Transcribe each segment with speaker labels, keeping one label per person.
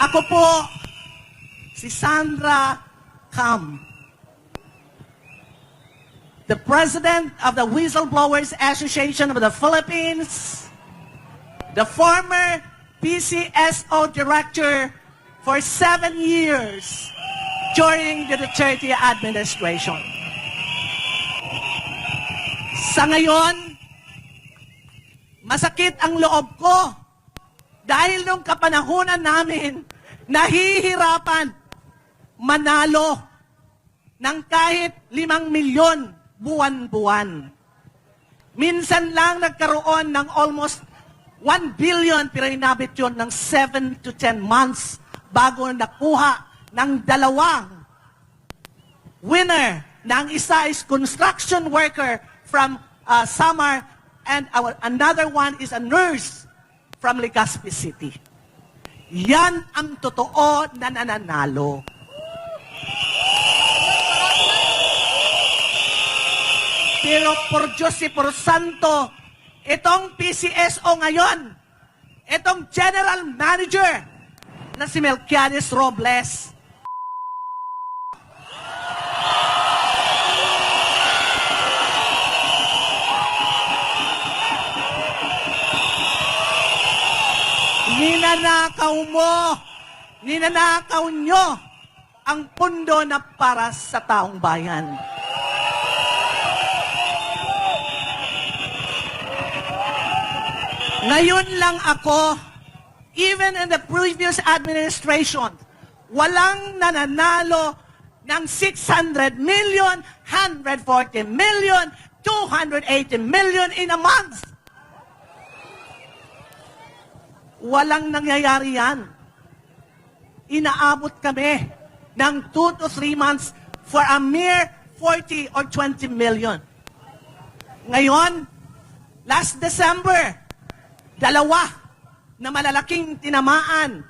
Speaker 1: Ako po, si Sandra Cam, the President of the Whistleblowers Association of the Philippines, the former PCSO Director for seven years during the Duterte administration. Sa ngayon, masakit ang loob ko dahil nung kapanahunan namin, nahihirapan manalo ng kahit limang milyon buwan-buwan. Minsan lang nagkaroon ng almost 1 billion pero inabot yun ng 7 to 10 months bago nakuha ng dalawang winner na isa is construction worker from uh, Samar and our, another one is a nurse from Legazpi City. Yan ang totoo na nananalo. Pero por Diyos y por Santo, itong PCSO ngayon, itong General Manager na si Melquiades Robles, Ninanakaw mo, ninanakaw nyo ang pundo na para sa taong bayan. Ngayon lang ako, even in the previous administration, walang nananalo ng 600 million, 140 million, 280 million in a month. Walang nangyayari yan. Inaabot kami ng 2 to 3 months for a mere 40 or 20 million. Ngayon, last December, dalawa na malalaking tinamaan.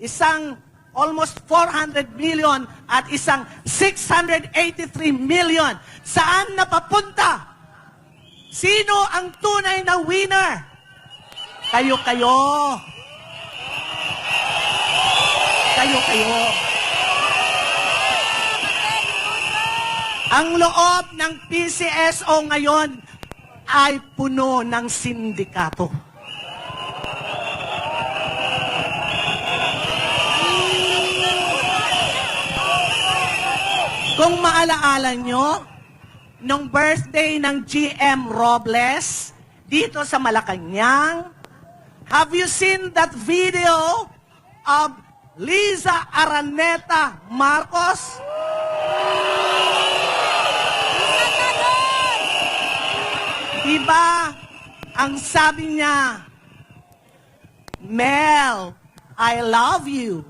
Speaker 1: Isang almost 400 million at isang 683 million. Saan napapunta? Sino ang tunay na winner? Kayo-kayo. Kayo-kayo. Ang loob ng PCSO ngayon ay puno ng sindikato. Kung maalaala nyo, nung birthday ng GM Robles, dito sa Malacanang, have you seen that video of Liza Araneta Marcos? Diba, ang sabi niya, Mel, I love you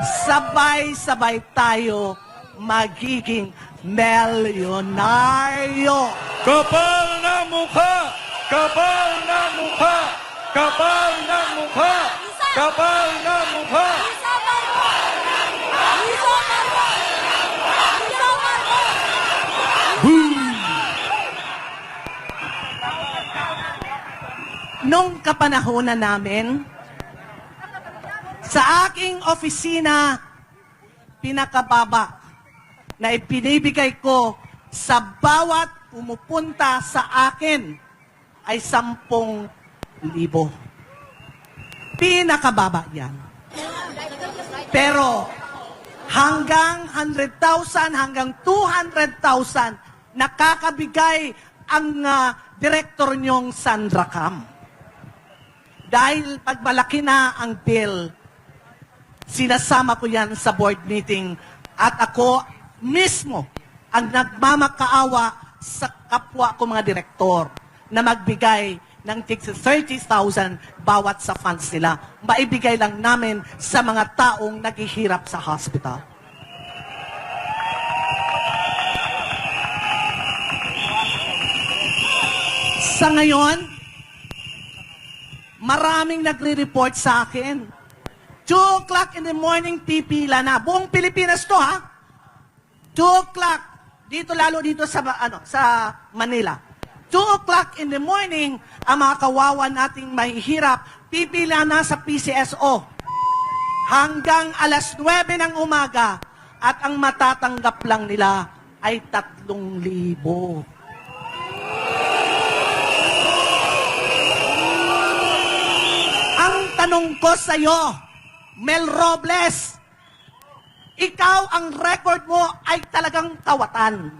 Speaker 1: sabay-sabay tayo magiging milyonaryo.
Speaker 2: Kapal na mukha! Kapal na mukha! Kapal na mukha! Kapal na mukha!
Speaker 1: Nung kapanahonan namin, sa aking opisina, pinakababa na ipinibigay ko sa bawat pumupunta sa akin ay sampung libo. Pinakababa yan. Pero hanggang 100,000, hanggang 200,000, nakakabigay ang ah, direktor niyong Sandra Cam. Dahil pag malaki na ang bill, sinasama ko yan sa board meeting at ako mismo ang nagmamakaawa sa kapwa ko mga direktor na magbigay ng tig 30,000 bawat sa funds nila. Maibigay lang namin sa mga taong naghihirap sa hospital. Sa ngayon, maraming nagre-report sa akin. 2 o'clock in the morning, pipila na. Buong Pilipinas to, ha? 2 o'clock. Dito, lalo dito sa, ano, sa Manila. 2 o'clock in the morning, ang mga kawawa nating mahihirap, pipila na sa PCSO. hanggang alas 9 ng umaga at ang matatanggap lang nila ay 3,000. Ang tanong ko sa iyo, Mel Robles, ikaw ang record mo ay talagang kawatan.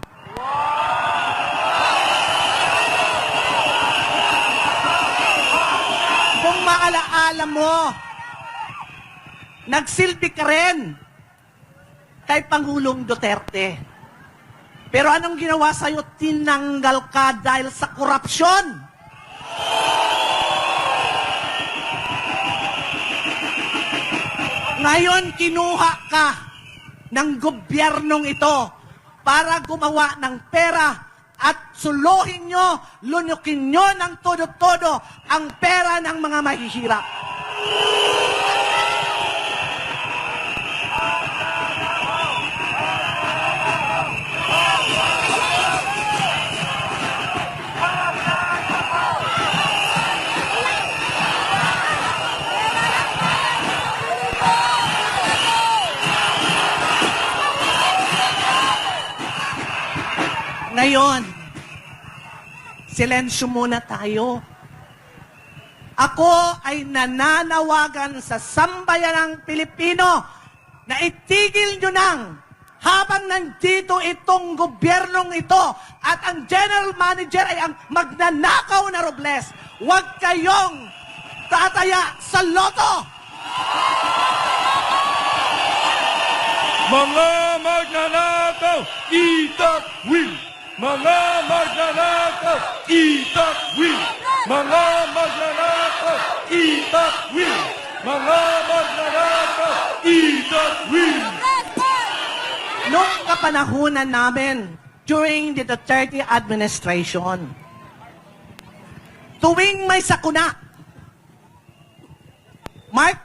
Speaker 1: Kung maalaala mo, nagsilbi ka rin kay Pangulong Duterte. Pero anong ginawa sa'yo? Tinanggal ka dahil sa korupsyon. Ngayon, kinuha ka ng gobyernong ito para gumawa ng pera at suluhin nyo, lunukin nyo ng todo-todo ang pera ng mga mahihirap. Ngayon, silensyo muna tayo. Ako ay nananawagan sa sambayanang Pilipino na itigil nyo nang habang nandito itong gobyernong ito at ang general manager ay ang magnanakaw na Robles. Huwag kayong tataya sa loto!
Speaker 2: Mga magnanakaw, itak! Mga magnanakaw, itak will! Mga magnanakaw, itak will! Mga magnanakaw, itak will!
Speaker 1: Noong kapanahunan namin, during the Duterte administration, tuwing may sakuna, Mark,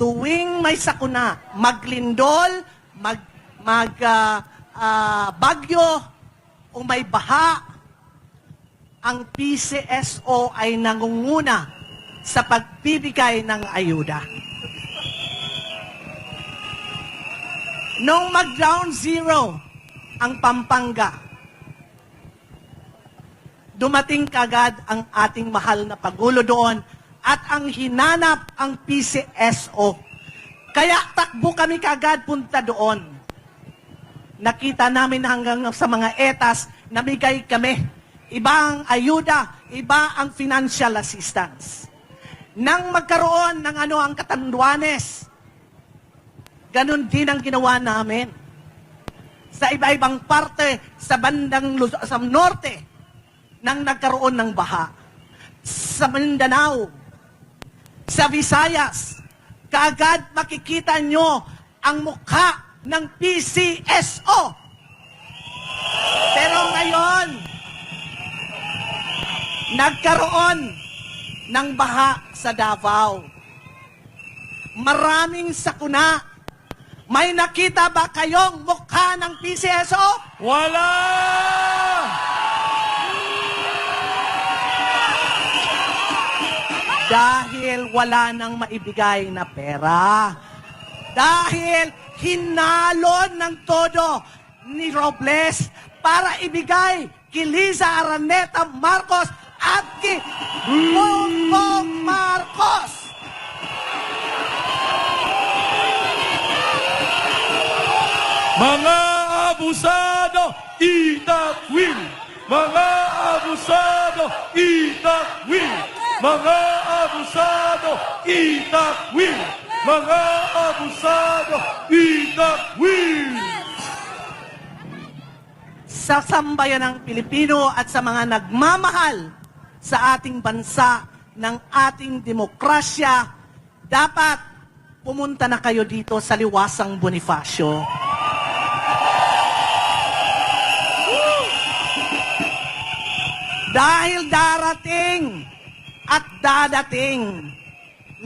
Speaker 1: tuwing may sakuna, maglindol, mag, mag ah, ah, bagyo, o may baha, ang PCSO ay nangunguna sa pagbibigay ng ayuda. Nung mag-ground zero ang Pampanga, dumating kagad ang ating mahal na Pagulo doon at ang hinanap ang PCSO. Kaya takbo kami kagad punta doon. Nakita namin hanggang sa mga etas, namigay kami. Iba ang ayuda, iba ang financial assistance. Nang magkaroon ng ano ang katanduanes, Ganon din ang ginawa namin. Sa iba-ibang parte, sa bandang sa norte, nang nagkaroon ng baha. Sa Mindanao, sa Visayas, kaagad makikita nyo ang mukha ng PCSO. Pero ngayon, nagkaroon ng baha sa Davao. Maraming sakuna. May nakita ba kayong mukha ng PCSO?
Speaker 2: Wala!
Speaker 1: Dahil wala nang maibigay na pera. Dahil hinalon ng todo ni Robles para ibigay kay Liza Araneta Marcos at kay Bongbong Marcos.
Speaker 2: Mga abusado, itak will! Mga abusado, itak will! Mga abusado, itak will! Mga abusado, itak will!
Speaker 1: sa sambayan ng Pilipino at sa mga nagmamahal sa ating bansa ng ating demokrasya, dapat pumunta na kayo dito sa Liwasang Bonifacio. Dahil darating at dadating,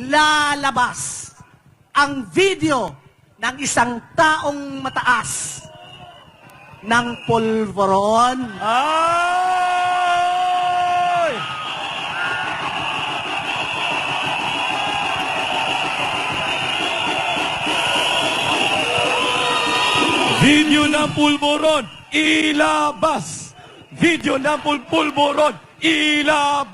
Speaker 1: lalabas ang video ng isang taong mataas ng polvoron.
Speaker 2: Ay! Video ng pulboron, ilabas! Video ng pul- pulboron, ilabas!